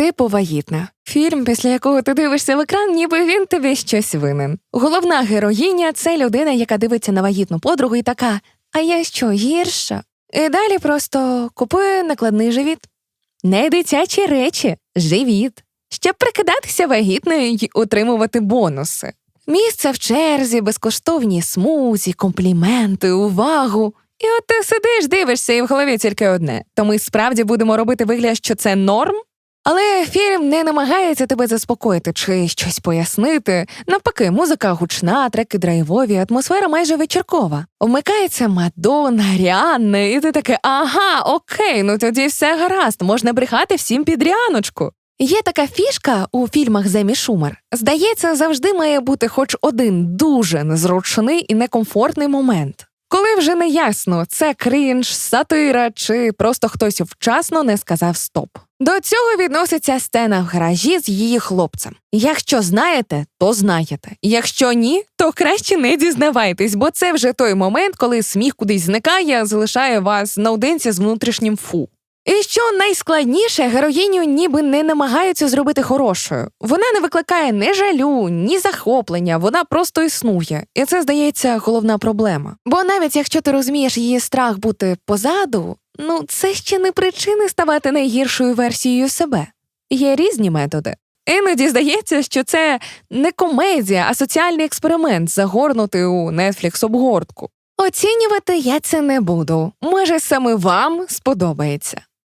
Типу вагітна. Фільм, після якого ти дивишся в екран, ніби він тобі щось винен. Головна героїня це людина, яка дивиться на вагітну подругу і така: А я що, гірша? І далі просто купує накладний живіт. Не дитячі речі, живіт, щоб прикидатися вагітною й отримувати бонуси. Місце в черзі, безкоштовні смузі, компліменти, увагу. І от ти сидиш, дивишся, і в голові тільки одне. То ми справді будемо робити вигляд, що це норм? Але фільм не намагається тебе заспокоїти чи щось пояснити. Навпаки, музика гучна, треки драйвові, атмосфера майже вечіркова. Вмикається Мадонна, Ріанна, і ти таке, ага, окей, ну тоді все гаразд, можна брехати всім під Ріаночку. Є така фішка у фільмах Земі Шумер. Здається, завжди має бути хоч один дуже незручний і некомфортний момент. Коли вже не ясно, це крінж, сатира чи просто хтось вчасно не сказав стоп. До цього відноситься сцена в гаражі з її хлопцем. Якщо знаєте, то знаєте. Якщо ні, то краще не дізнавайтесь, бо це вже той момент, коли сміх кудись зникає, залишає вас наодинці з внутрішнім фу. І що найскладніше, героїню ніби не намагаються зробити хорошою. Вона не викликає ні жалю, ні захоплення, вона просто існує. І це здається головна проблема. Бо навіть якщо ти розумієш її страх бути позаду, ну це ще не причини ставати найгіршою версією себе. Є різні методи. Іноді здається, що це не комедія, а соціальний експеримент, загорнутий у Netflix обгортку. Оцінювати я це не буду. Може, саме вам сподобається.